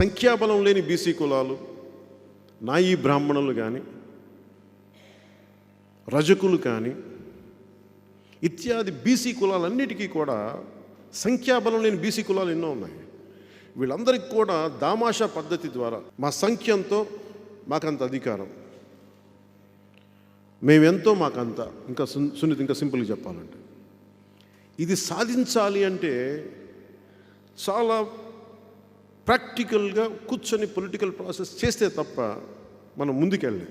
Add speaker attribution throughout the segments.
Speaker 1: సంఖ్యాబలం లేని బీసీ కులాలు నాయి బ్రాహ్మణులు కానీ రజకులు కానీ ఇత్యాది బీసీ కులాలన్నిటికీ కూడా సంఖ్యాబలం లేని బీసీ కులాలు ఎన్నో ఉన్నాయి. వీళ్ళందరికీ కూడా దామాషా పద్ధతి ద్వారా మా సంఖ్యంతో మాకంత అధికారం. మేమెంతో మాకంత ఇంకా సున్నిత ఇంకా సింపుల్గా చెప్పాలంటే. ఇది సాధించాలి అంటే చాలా ప్రాక్టికల్గా కూర్చొని పొలిటికల్ ప్రాసెస్ చేస్తే తప్ప మనం ముందుకెళ్ళలేం.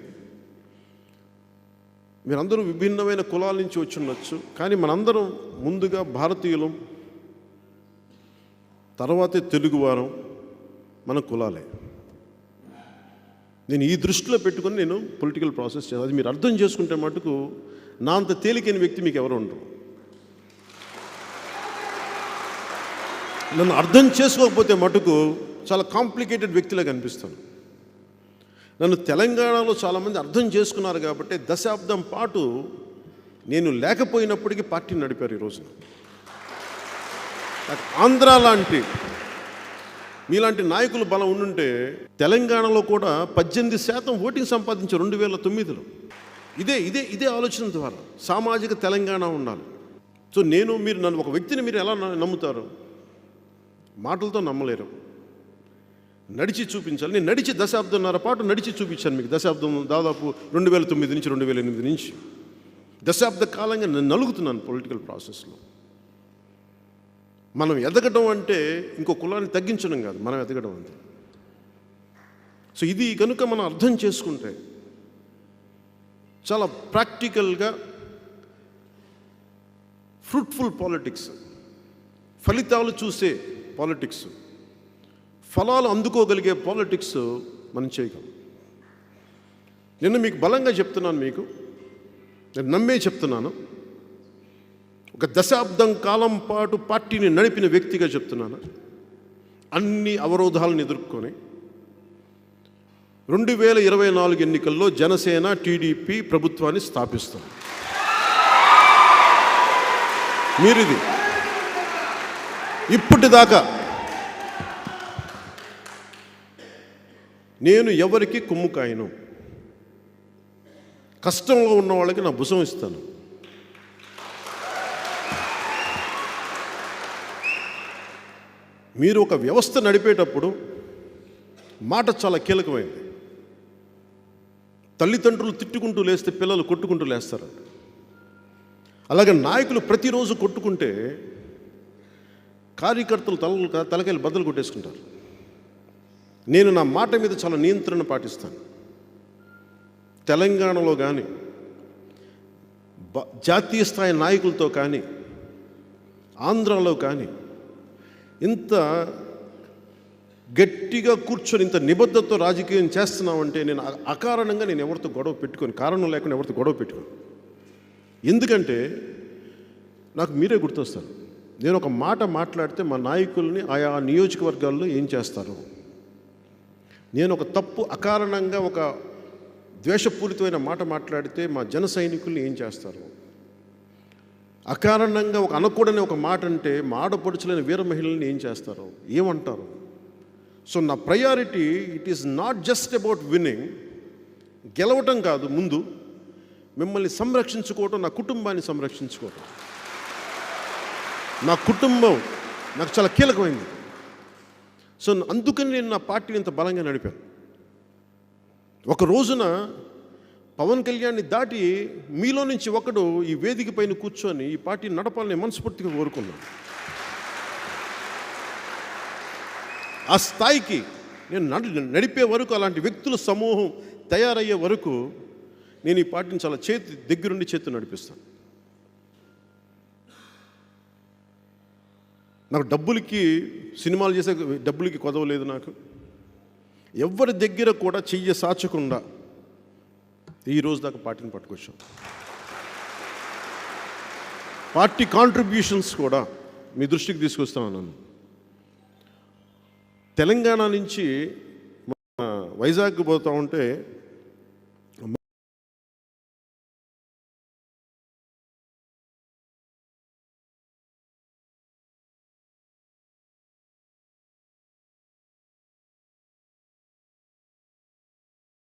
Speaker 1: మీరందరూ విభిన్నమైన కులాల నుంచి వచ్చి ఉండొచ్చు కానీ మనందరం ముందుగా భారతీయులం తర్వాతే తెలుగువారం మన కులాలే. నేను ఈ దృష్టిలో పెట్టుకొని నేను పొలిటికల్ ప్రాసెస్ చేయాలి. అది మీరు అర్థం చేసుకుంటే మటుకు నా అంత తేలికైన వ్యక్తి మీకు ఎవరు ఉండరు. నన్ను అర్థం చేసుకోకపోతే మటుకు చాలా కాంప్లికేటెడ్ వ్యక్తిలా కనిపిస్తాను. నన్ను తెలంగాణలో చాలామంది అర్థం చేసుకున్నారు కాబట్టి దశాబ్దం పాటు నేను లేకపోయినప్పటికీ పార్టీని నడిపారు ఈ రోజున. నాకు ఆంధ్ర లాంటి మీలాంటి నాయకులు బలం ఉండుంటే తెలంగాణలో కూడా పద్దెనిమిది శాతం ఓటింగ్ సంపాదించారు రెండు వేల తొమ్మిదిలో. ఇదే ఇదే ఇదే ఆలోచన ద్వారా సామాజిక తెలంగాణ ఉండాలి. సో నేను మీరు నన్ను ఒక వ్యక్తిని మీరు ఎలా నమ్ముతారు? మాటలతో నమ్మలేరు. నడిచి చూపించాలి. నేను నడిచి దశాబ్దంన్నర పాటు నడిచి చూపించాను మీకు. దశాబ్దం దాదాపు రెండు వేల తొమ్మిది నుంచి రెండు వేల ఎనిమిది నుంచి. దశాబ్ద కాలంగా నేను నలుగుతున్నాను పొలిటికల్ ప్రాసెస్లో మనం ఎదగడం అంటే ఇంకో కులాన్ని తగ్గించడం కాదు. మనం ఎదగడం అంతే. సో ఇది కనుక మనం అర్థం చేసుకుంటే చాలా ప్రాక్టికల్గా ఫ్రూట్ఫుల్ పాలిటిక్స్ ఫలితాలు చూసే పాలిటిక్స్ ఫలాలు అందుకోగలిగే పాలిటిక్స్ మనం చేయగలం. నేను మీకు బలంగా చెప్తున్నాను మీకు. నేను నమ్మే చెప్తున్నాను. ఒక దశాబ్దం కాలం పాటు పార్టీని నడిపిన వ్యక్తిగా చెప్తున్నాను. అన్ని అవరోధాలను ఎదుర్కొని రెండు వేల ఇరవై నాలుగు ఎన్నికల్లో జనసేన టీడీపీ ప్రభుత్వాన్ని స్థాపిస్తాం మీరిది. ఇప్పటిదాకా నేను ఎవరికి కొమ్ము కాయను కష్టంలో ఉన్న వాళ్ళకి నా భుజం ఇస్తాను. మీరు ఒక వ్యవస్థ నడిపేటప్పుడు మాట చాలా కీలకమైంది. తల్లిదండ్రులు తిట్టుకుంటూ లేస్తే పిల్లలు కొట్టుకుంటూ లేస్తారు. అలాగే నాయకులు ప్రతిరోజు కొట్టుకుంటే కార్యకర్తలు తల తలకాయలు బద్దలు కొట్టేసుకుంటారు. నేను నా మాట మీద చాలా నియంత్రణ పాటిస్తాను. తెలంగాణలో కానీ బ- జాతీయ స్థాయి నాయకులతో కానీ ఆంధ్రాలో కానీ ఇంత గట్టిగా కూర్చొని ఇంత నిబద్ధతతో రాజకీయం చేస్తున్నామంటే నేను అకారణంగా నేను ఎవరితో గొడవ పెట్టుకొని. కారణం లేకుండా ఎవరితో గొడవ పెట్టుకోను. ఎందుకంటే నాకు మీరే గుర్తొస్తారు. నేను ఒక మాట మాట్లాడితే మా నాయకుల్ని ఆయా నియోజకవర్గాల్లో ఏం చేస్తారు? నేను ఒక తప్పు అకారణంగా ఒక ద్వేషపూరితమైన మాట మాట్లాడితే మా జన సైనికుల్ని ఏం చేస్తారు? అకారణంగా ఒక అనకూడని ఒక మాట అంటే మా ఆడపడుచులైన వీర మహిళల్ని ఏం చేస్తారు? ఏమంటారు? సో నా priority it is not just about winning గెలవటం కాదు ముందు మిమ్మల్ని సంరక్షించుకోవటం నా కుటుంబాన్ని సంరక్షించుకోవటం. నా కుటుంబం నాకు చాలా కీలకమైంది. సో అందుకని నేను నా పార్టీని ఇంత బలంగా నడిపాను. ఒక రోజున పవన్ కళ్యాణ్ని దాటి మీలో నుంచి ఒకడు ఈ వేదిక పైన కూర్చొని ఈ పార్టీని నడపాలని మనస్ఫూర్తిగా కోరుకున్నాను. ఆ స్థాయికి నేను నడి నడిపే వరకు అలాంటి వ్యక్తుల సమూహం తయారయ్యే వరకు నేను ఈ పార్టీని చాలా చేతి దగ్గరుండి చేతి నడిపిస్తాను. నాకు డబ్బులకి సినిమాలు చేసే డబ్బులకి కొదవలేదు నాకు. ఎవరి దగ్గర కూడా చెయ్య సాచకుండా ఈ రోజు దాకా పార్టీని పట్టుకొచ్చాం. పార్టీ కాంట్రిబ్యూషన్స్ కూడా మీ దృష్టికి తీసుకొస్తామన్నాను తెలంగాణ నుంచి వైజాగ్కి వైజాగ్ పోతా ఉంటే